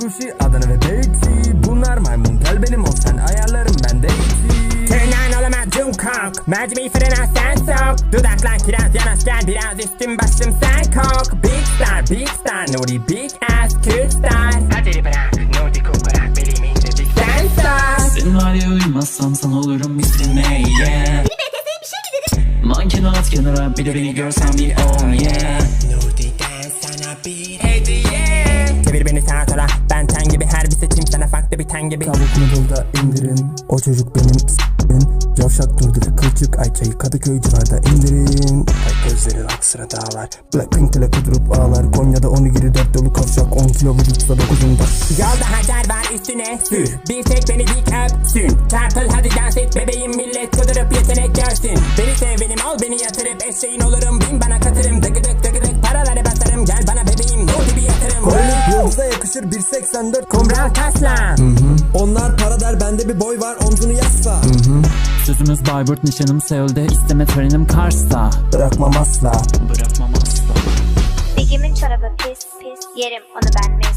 sushi, Adana ve Pepsi Bunlar maymun gel benim ol sen ayarlarım ben de easy Tırnağın olamaz Jungkook Mercimeği fırına sen sok. Dudaklar kiraz yanaş gel biraz üstüm başım sen kok. Big star big star Nuri big ass Kürt star. Hadi bırak Nuri kokarak belim ince big dancer Sen var ya uymazsam sana olurum ismine yeah Manken at kenara bir de beni görsen bir oh yeah Nuri'den sana bir hediye Çevir beni sağa sola. Ben ten gibi her bir seçim sana farklı bir ten gibi. Tavuk noodle'da indirin. O çocuk benim s***in Cavşak durdu ve kılçık Ayça'yı Kadıköy civarda indirin. Ay gözleri aksıra dağlar. Blackpink ile kudurup ağlar. Konya'da 10 giri 4 dolu kavşak. 10 kilo vücutsa 9'unda Yolda hacer var üstüne sür. Bir tek beni bir öpsün Çarpıl hadi dans et bebeğim. Millet kudurup yetenek görsün. Beni sev benim ol beni yatırıp eşeğin olurum. Bin bana katırım Dıgıdık dıgıdık yakışır 1.84 Kumral kasla Onlar para der bende bir boy var omzunu yasla. Sözümüz Bayburt nişanım Seul'de isteme törenim Kars'ta. Bırakmam asla. Bırakmam asla. Bigimin çorabı pis pis yerim onu ben